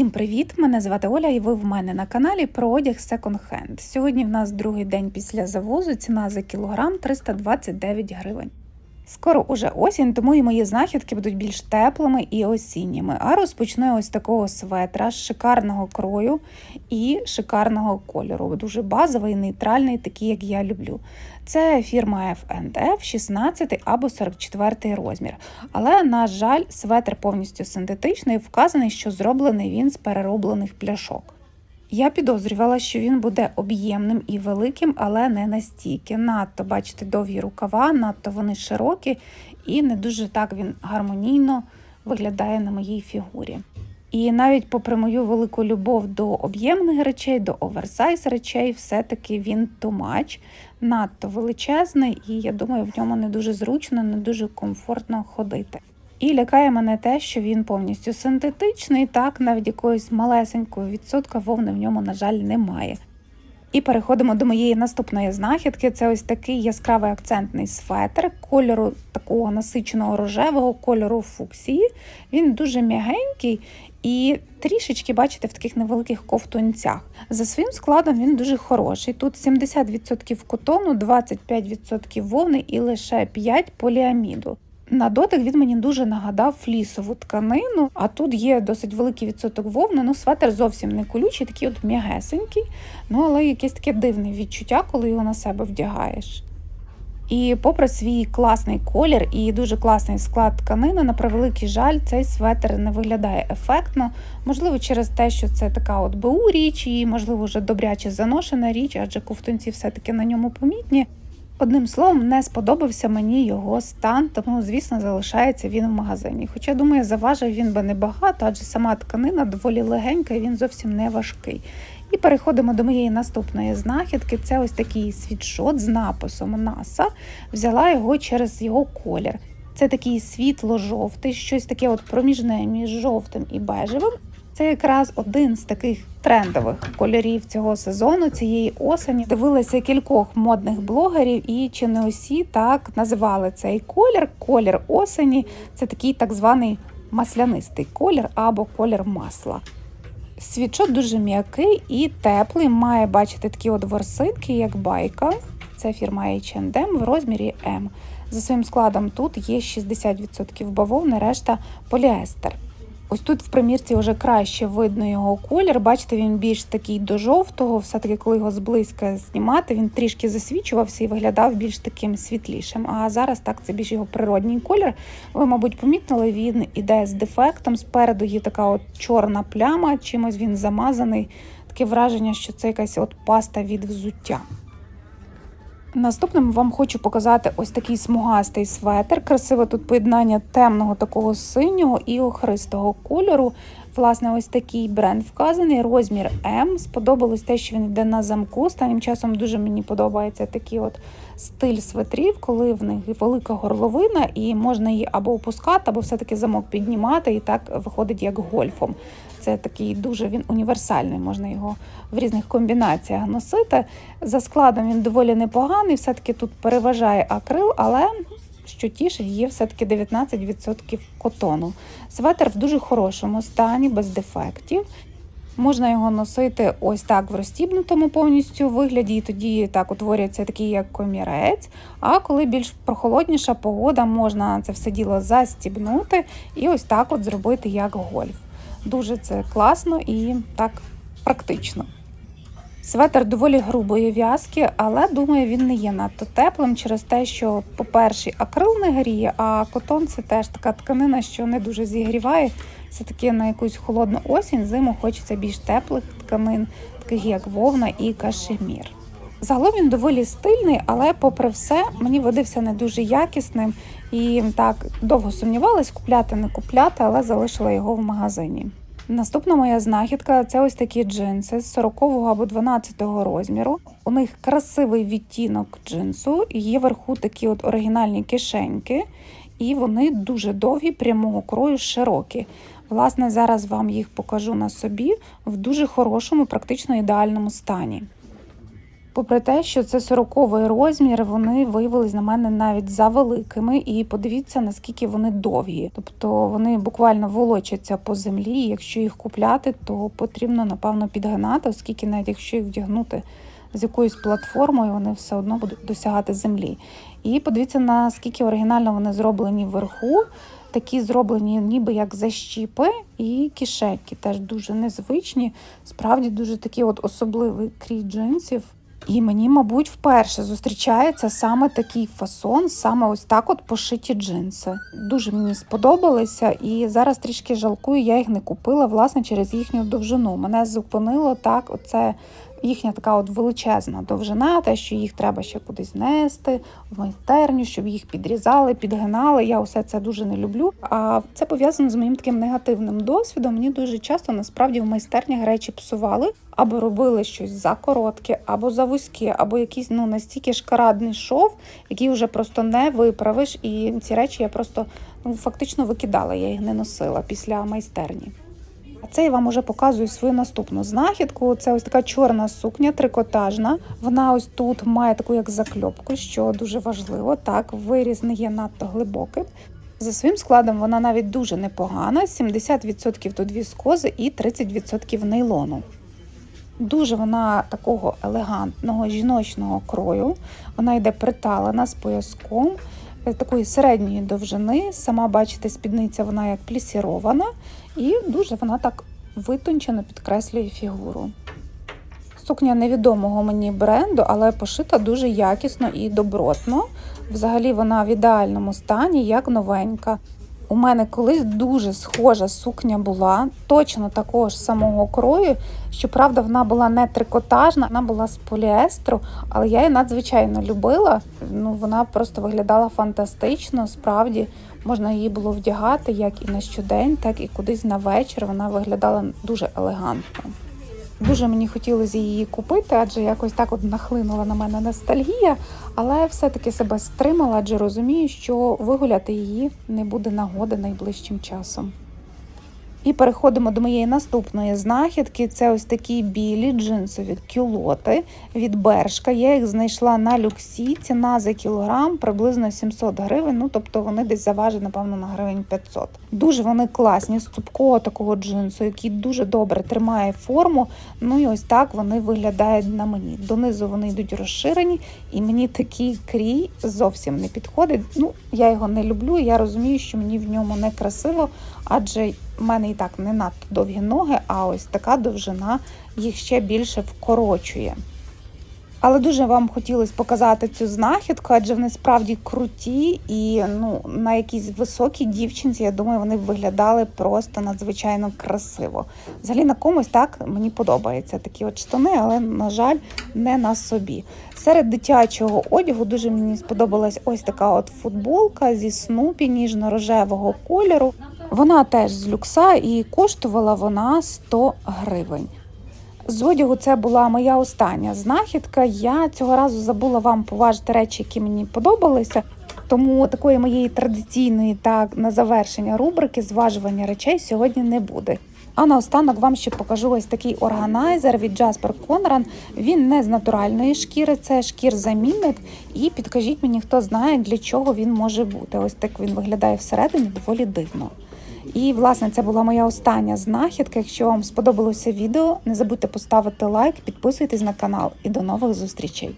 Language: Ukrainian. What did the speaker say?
Усім привіт! Мене звати Оля, і ви в мене на каналі про одяг Hand. Сьогодні в нас другий день після завозу. Ціна за кілограм 329 гривень. Скоро уже осінь, тому і мої знахідки будуть більш теплими і осінніми. А розпочну я ось такого светра з шикарного крою і шикарного кольору. Дуже базовий, нейтральний, такий, як я люблю. Це фірма F&F 16 або 44 розмір. Але, на жаль, светр повністю синтетичний, вказаний, що зроблений він з перероблених пляшок. Я підозрювала, що він буде об'ємним і великим, але не настільки. Надто, бачите, довгі рукава, надто вони широкі, і не дуже так він гармонійно виглядає на моїй фігурі. І навіть попри мою велику любов до об'ємних речей, до оверсайз речей, все-таки він тумач, надто величезний, і я думаю, в ньому не дуже зручно, не дуже комфортно ходити. І лякає мене те, що він повністю синтетичний, так навіть якоїсь малесенької відсотка вовни в ньому, на жаль, немає. І переходимо до моєї наступної знахідки. Це ось такий яскравий акцентний светр кольору такого насиченого рожевого кольору фуксії. Він дуже м'ягенький і трішечки, бачите, в таких невеликих ковтунцях. За своїм складом він дуже хороший. Тут 70% котону, 25% вовни і лише 5% поліаміду. На дотик він мені дуже нагадав флісову тканину, а тут є досить великий відсоток вовни. Ну, светр зовсім не колючий, такий от м'ягесенький, ну але якесь таке дивне відчуття, коли його на себе вдягаєш. І попри свій класний колір і дуже класний склад тканини, на превеликий жаль, цей светр не виглядає ефектно. Можливо, через те, що це така от БУ річ, і можливо вже добряче заношена річ, адже ковтунці все-таки на ньому помітні. Одним словом, не сподобався мені його стан, тому, звісно, залишається він в магазині. Хоча, думаю, заважив він би небагато, адже сама тканина доволі легенька і він зовсім не важкий. І переходимо до моєї наступної знахідки. Це ось такий світшот з написом НАСА. Взяла його через його колір. Це такий світло-жовтий, щось таке от проміжне між жовтим і бежевим. Це якраз один з таких трендових кольорів цього сезону, цієї осені. Дивилася кількох модних блогерів, і чи не усі так називали цей колір. Колір осені це такий так званий маслянистий колір або колір масла. Свічок дуже м'який і теплий. Має бачити такі от ворсинки, як байка. Це фірма H&M в розмірі М. За своїм складом тут є 60% бавовни, решта поліестер. Ось тут в примірці вже краще видно його колір. Бачите, він більш такий до жовтого. Все-таки, коли його зблизька знімати, він трішки засвічувався і виглядав більш таким світлішим. А зараз так це більш його природній колір. Ви, мабуть, помітили, він іде з дефектом. Спереду є така от чорна пляма, чимось він замазаний. Таке враження, що це якась от паста від взуття. Наступним вам хочу показати ось такий смугастий светр. Красиве тут поєднання темного такого синього і охристого кольору. Власне, ось такий бренд вказаний, розмір М. Сподобалось те, що він йде на замку. Останнім часом дуже мені подобається такий от стиль светрів, коли в них велика горловина, і можна її або опускати, або все-таки замок піднімати, і так виходить як гольфом. Це такий дуже він універсальний, можна його в різних комбінаціях носити. За складом він доволі непоганий, все-таки тут переважає акрил, але що тішить, є все-таки 19% котону. Светр в дуже хорошому стані, без дефектів. Можна його носити ось так в розстібнутому повністю вигляді, і тоді так утворюється такий як комірець. А коли більш прохолодніша погода, можна це все діло застібнути і ось так от зробити як гольф. Дуже це класно і так практично. Светр доволі грубої в'язки, але думаю, він не є надто теплим через те, що, по-перше, акрил не гріє, а котон це теж така тканина, що не дуже зігріває. Все таки на якусь холодну осінь, зиму хочеться більш теплих тканин, таких як вовна і кашемір. Загалом він доволі стильний, але, попри все, мені видався не дуже якісним і так довго сумнівалась, купляти не купляти, але залишила його в магазині. Наступна моя знахідка це ось такі джинси з 40 або 12 розміру. У них красивий відтінок джинсу, є вверху такі от оригінальні кишеньки, і вони дуже довгі, прямого крою, широкі. Власне, зараз вам їх покажу на собі в дуже хорошому, практично ідеальному стані. Попри те, що це 40 розмір, вони виявились на мене навіть за великими. І подивіться, наскільки вони довгі. Тобто вони буквально волочаться по землі. і Якщо їх купляти, то потрібно напевно підгинати, оскільки навіть якщо їх вдягнути з якоюсь платформою, вони все одно будуть досягати землі. І подивіться, наскільки оригінально вони зроблені вверху. Такі зроблені ніби як защіпи і кишеньки теж дуже незвичні. Справді дуже такий от особливий крій джинсів. І мені, мабуть, вперше зустрічається саме такий фасон, саме ось так от пошиті джинси. Дуже мені сподобалися, і зараз трішки жалкую, я їх не купила власне через їхню довжину. Мене зупинило так, оце їхня така от величезна довжина, те, що їх треба ще кудись нести, в майстерню, щоб їх підрізали, підгинали. Я усе це дуже не люблю. А це пов'язано з моїм таким негативним досвідом. Мені дуже часто насправді в майстернях речі псували або робили щось за коротке, або за вузьке, або якийсь ну настільки шкарадний шов, який вже просто не виправиш. І ці речі я просто ну фактично викидала. Я їх не носила після майстерні. Це я вам уже показую свою наступну знахідку. Це ось така чорна сукня, трикотажна. Вона ось тут має таку як закльопку, що дуже важливо. Так, виріз не є надто глибоким. За своїм складом вона навіть дуже непогана: 70% тут віскози і 30% нейлону. Дуже вона такого елегантного жіночного крою. Вона йде приталена з пояском такої середньої довжини. Сама бачите, спідниця вона як плісірована, і дуже вона так витончено підкреслює фігуру. Сукня невідомого мені бренду, але пошита дуже якісно і добротно. Взагалі вона в ідеальному стані, як новенька. У мене колись дуже схожа сукня була, точно такого ж самого крою. Щоправда, вона була не трикотажна, вона була з поліестру, але я її надзвичайно любила. Ну, Вона просто виглядала фантастично. Справді можна її було вдягати як і на щодень, так і кудись на вечір. Вона виглядала дуже елегантно. Дуже мені хотілося її купити, адже якось так от нахлинула на мене ностальгія, але все-таки себе стримала, адже розумію, що вигуляти її не буде нагоди найближчим часом. І переходимо до моєї наступної знахідки. Це ось такі білі джинсові кюлоти від Бершка. Я їх знайшла на люксі. Ціна за кілограм приблизно 700 гривень. Ну тобто вони десь заважать, напевно, на гривень 500. Дуже вони класні з цупкого такого джинсу, який дуже добре тримає форму. Ну і ось так вони виглядають на мені. Донизу вони йдуть розширені, і мені такий крій зовсім не підходить. Ну я його не люблю. Я розумію, що мені в ньому не красиво, адже в мене і так не надто довгі ноги, а ось така довжина їх ще більше вкорочує. Але дуже вам хотілося показати цю знахідку, адже вони справді круті і ну, на якійсь високій дівчинці, я думаю, вони виглядали просто надзвичайно красиво. Взагалі на комусь так мені подобаються такі от штани, але, на жаль, не на собі. Серед дитячого одягу дуже мені сподобалась ось така от футболка зі снупі ніжно-рожевого кольору. Вона теж з люкса і коштувала вона 100 гривень. З одягу це була моя остання знахідка. Я цього разу забула вам поважити речі, які мені подобалися. Тому такої моєї традиційної так на завершення рубрики зважування речей сьогодні не буде. А наостанок вам ще покажу ось такий органайзер від Jasper Conran. Він не з натуральної шкіри, це шкір-замінник. І підкажіть мені, хто знає, для чого він може бути. Ось так він виглядає всередині доволі дивно. І, власне, це була моя остання знахідка. Якщо вам сподобалося відео, не забудьте поставити лайк, підписуйтесь на канал і до нових зустрічей.